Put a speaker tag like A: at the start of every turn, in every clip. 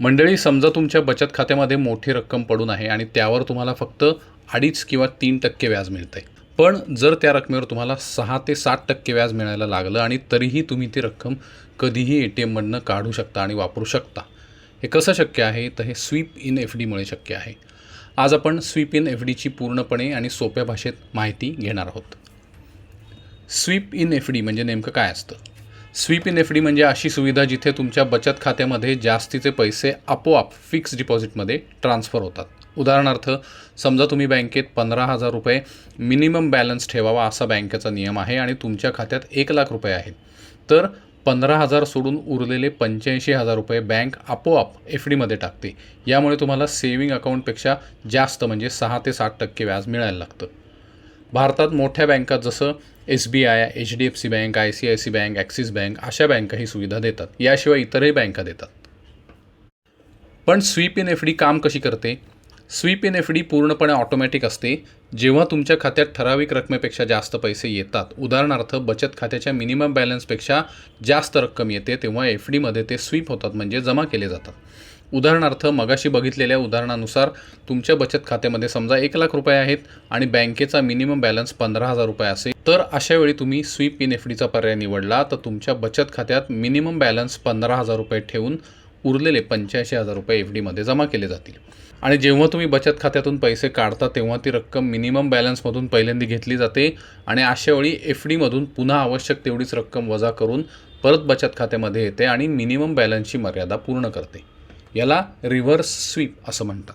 A: मंडळी समजा तुमच्या बचत खात्यामध्ये मोठी रक्कम पडून आहे आणि त्यावर तुम्हाला फक्त अडीच किंवा तीन टक्के व्याज मिळतं आहे पण जर त्या रकमेवर तुम्हाला सहा ते सात टक्के व्याज मिळायला लागलं आणि तरीही तुम्ही ती रक्कम कधीही ए टी एममधनं काढू शकता आणि वापरू शकता. हे कसं शक्य आहे? तर हे स्वीप इन एफ डीमुळे शक्य आहे. आज आपण स्वीप इन एफ डीची पूर्णपणे आणि सोप्या भाषेत माहिती घेणार आहोत. स्वीप इन एफ डी म्हणजे नेमकं काय असतं? स्वीप इन एफ डी म्हणजे अशी सुविधा जिथे तुमच्या बचत खात्यामध्ये जास्तीचे पैसे आपोआप फिक्स डिपॉझिटमध्ये ट्रान्स्फर होतात. उदाहरणार्थ समजा तुम्ही बँकेत पंधरा हजार रुपये मिनिमम बॅलन्स ठेवावा असा बँकेचा नियम आहे आणि तुमच्या खात्यात एक लाख रुपये आहेत. तर पंधरा हजार सोडून उरलेले पंच्याऐंशी हजार रुपये बँक आपोआप एफ डीमध्ये टाकते. यामुळे तुम्हाला सेविंग अकाउंटपेक्षा जास्त म्हणजे सहा ते सात टक्के व्याज मिळायला लागतं. भारतात मोठ्या बँका जसं S B I H D F C bank I C I C bank Axis bank अशा बँका ही सुविधा देतात. याशिवाय इतरही बँका देतात. पण स्वीप इन एफ डी काम कशी करते? स्वीप इन एफ डी पूर्णपणे ऑटोमॅटिक असते. जेव्हा तुमच्या खात्यात ठराविक रकमेपेक्षा जास्त पैसे येतात उदाहरणार्थ बचत खात्याच्या मिनिमम बॅलन्सपेक्षा जास्त रक्कम येते तेव्हा एफ डीमध्ये ते स्वीप होतात म्हणजे जमा केले जातात. उदाहरणार्थ मगाशी बघितलेल्या उदाहरणानुसार तुमच्या बचत खात्यामध्ये समजा एक लाख रुपये आहेत आणि बँकेचा मिनिमम बॅलन्स पंधरा हजार रुपये असेल तर अशा वेळी तुम्ही स्वीप इन एफ डीचा पर्याय निवडला तर तुमच्या बचत खात्यात मिनिमम बॅलन्स पंधरा हजार रुपये ठेवून उरलेले पंच्याऐंशी हजार रुपये एफ डीमध्ये जमा केले जातील. आणि जेव्हा तुम्ही बचत खात्यातून पैसे काढता तेव्हा ती रक्कम मिनिमम बॅलन्समधून पहिल्यांदा घेतली जाते आणि अशा वेळी एफ डीमधून पुन्हा आवश्यक तेवढीच रक्कम वजा करून परत बचत खात्यामध्ये येते आणि मिनिमम बॅलन्सची मर्यादा पूर्ण करते. याला रिव्हर्स स्वीप असं म्हणतात.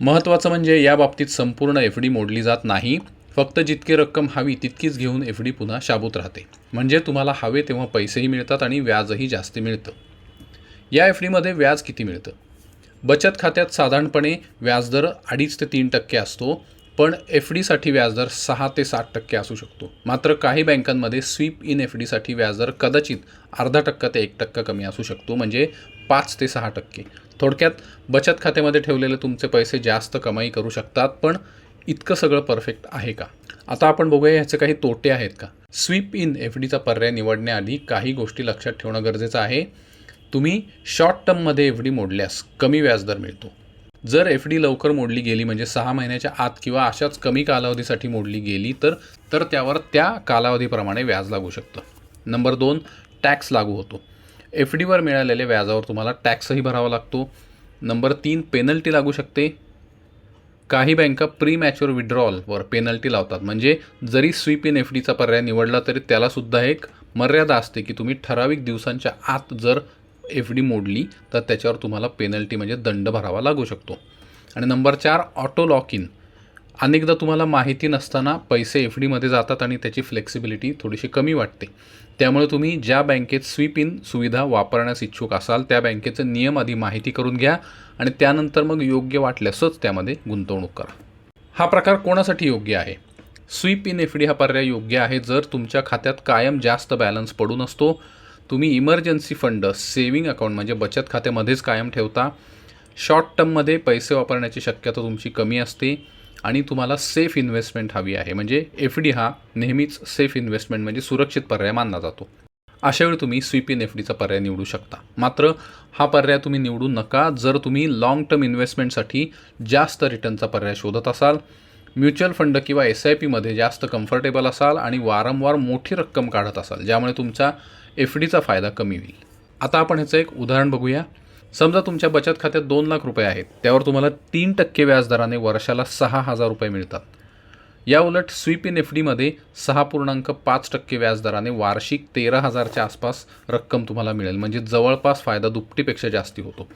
A: महत्त्वाचं म्हणजे या बाबतीत संपूर्ण एफ डी मोडली जात नाही. फक्त जितकी रक्कम हवी तितकीच घेऊन एफ डी पुन्हा शाबूत राहते. म्हणजे तुम्हाला हवे तेव्हा पैसेही मिळतात आणि व्याजही जास्त मिळतं. या एफ डीमध्ये व्याज किती मिळतं? बचत खात्यात साधारणपणे व्याजदर अडीच ते तीन टक्के असतो पण एफ डीसाठी व्याजदर सहा ते सात टक्के असू शकतो. मात्र काही बँकांमध्ये स्वीप इन एफ डीसाठी व्याजदर कदाचित अर्धा टक्का ते एक टक्का कमी असू शकतो. म्हणजे पाच ते सहा टक्के. थोडक्यात बचत खात्यामध्ये ठेवलेले तुमचे पैसे जास्त कमाई करू शकतात पण इतकं सगळं परफेक्ट आहे का? आता आपण बघूया ह्याचे काही तोटे आहेत का? स्वीप इन एफ डीचा पर्याय निवडण्याआधी काही गोष्टी लक्षात ठेवणं गरजेचं आहे. तुम्ही शॉर्ट टर्ममध्ये एफ डी मोडल्यास कमी व्याजदर मिळतो. जर एफ डी लवकर मोडली गेली म्हणजे सहा महिन्याच्या आत किंवा अशाच कमी कालावधीसाठी मोडली गेली तर तर त्यावर त्या कालावधीप्रमाणे व्याज लागू शकतं. नंबर दोन टॅक्स लागू होतो. एफ डीवर मिळालेल्या व्याजावर तुम्हाला टॅक्सही भरावा लागतो. नंबर तीन पेनल्टी लागू शकते. काही बँका प्री मॅच्युअर विड्रॉलवर पेनल्टी लावतात. म्हणजे जरी स्वीप इन एफ डीचा पर्याय निवडला तरी त्यालासुद्धा एक मर्यादा असते की तुम्ही ठराविक दिवसांच्या आत जर एफ डी मोडली तर त्याच्यावर तुम्हाला पेनल्टी म्हणजे दंड भरावा लागू शकतो. आणि नंबर चार ऑटो लॉक इन. अनेकदा तुम्हाला माहिती नसताना पैसे एफ डीमध्ये जातात आणि त्याची फ्लेक्सिबिलिटी थोडीशी कमी वाटते. त्यामुळे तुम्ही ज्या बँकेत स्वीप इन सुविधा वापरण्यास इच्छुक असाल त्या बँकेचे नियम आधी माहिती करून घ्या आणि त्यानंतर मग योग्य वाटल्यासच त्यामध्ये गुंतवणूक करा. हा प्रकार कोणासाठी योग्य आहे? स्वीप इन एफ डी हा पर्याय योग्य आहे जर तुमच्या खात्यात कायम जास्त बॅलन्स पडून असतो. तुम्ही इमर्जन्सी फंड सेविंग अकाउंट म्हणजे बचत खात्यामध्येच कायम ठेवता. शॉर्ट टर्ममध्ये पैसे वापरण्याची शक्यता तुमची कमी असते. आणि तुम्हाला सेफ इन्व्हेस्टमेंट हवी आहे. म्हणजे एफ डी हा नेहमीच सेफ इन्व्हेस्टमेंट म्हणजे सुरक्षित पर्याय मानला जातो. अशा वेळी तुम्ही स्वीप इन एफ डीचा पर्याय निवडू शकता. मात्र हा पर्याय तुम्ही निवडू नका जर तुम्ही लाँग टर्म इन्व्हेस्टमेंटसाठी जास्त रिटर्नचा पर्याय शोधत असाल. म्युच्युअल फंड किंवा एस आय पीमध्ये जास्त कम्फर्टेबल असाल आणि वारंवार मोठी रक्कम काढत असाल ज्यामुळे तुमचा एफ डीचा फायदा कमी होईल. आता आपण ह्याचं एक उदाहरण बघूया. समजा तुमच्या बचत खात्यात दोन लाख रुपये आहेत त्यावर तुम्हाला तीन टक्के व्याजदराने वर्षाला सहा हजार रुपये मिळतात. या उलट स्वीप इन एफ डीमध्ये सहा पूर्णांक पाच टक्के व्याजदराने वार्षिक तेरा हजारच्या आसपास रक्कम तुम्हाला मिळेल. म्हणजे जवळपास फायदा दुपटीपेक्षा जास्ती होतो.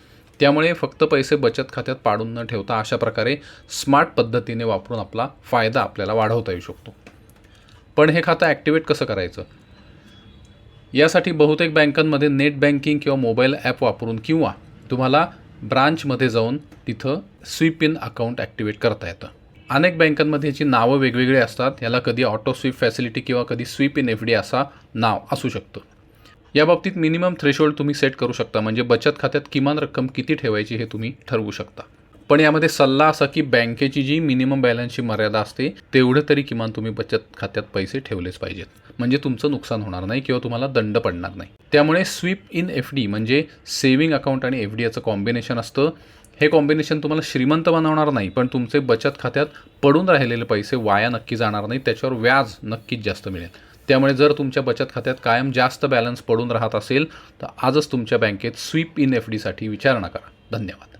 A: त्यामुळे फक्त पैसे बचत खात्यात पाडून न ठेवता अशा प्रकारे स्मार्ट पद्धतीने वापरून आपला फायदा आपल्याला वाढवता येऊ शकतो. पण हे खातं ॲक्टिवेट कसं करायचं? यासाठी बहुतेक बँकांमध्ये नेट बँकिंग किंवा मोबाईल ॲप वापरून किंवा तुम्हाला ब्रांचमध्ये जाऊन तिथं स्वीप इन अकाउंट ॲक्टिवेट करता येतं. अनेक बँकांमध्ये याची नावं वेगवेगळी असतात. याला कधी ऑटो स्वीप फॅसिलिटी किंवा कधी स्वीप इन एफ डी असा नाव असू शकतं. या बाबतीत मिनिमम थ्रेशोल्ड तुम्ही सेट करू शकता. म्हणजे बचत खात्यात किमान रक्कम किती ठेवायची हे तुम्ही ठरवू शकता. पण यामध्ये सल्ला असा की बँकेची जी मिनिमम बॅलन्सची मर्यादा असते तेवढं तरी किमान तुम्ही बचत खात्यात पैसे ठेवलेच पाहिजेत. म्हणजे तुमचं नुकसान होणार नाही किंवा तुम्हाला दंड पडणार नाही. त्यामुळे स्वीप इन एफ डी म्हणजे सेव्हिंग अकाउंट आणि एफ डी याचं कॉम्बिनेशन असतं. हे कॉम्बिनेशन तुम्हाला श्रीमंत बनवणार नाही पण तुमचे बचत खात्यात पडून राहिलेले पैसे वाया नक्की जाणार नाही त्याच्यावर व्याज नक्कीच जास्त मिळेल. त्यामुळे जर तुमच्या बचत खात्यात कायम जास्त बॅलन्स पडून राहत असेल तर आजच तुमच्या बँकेत स्वीप इन एफ डीसाठी विचारणा करा. धन्यवाद.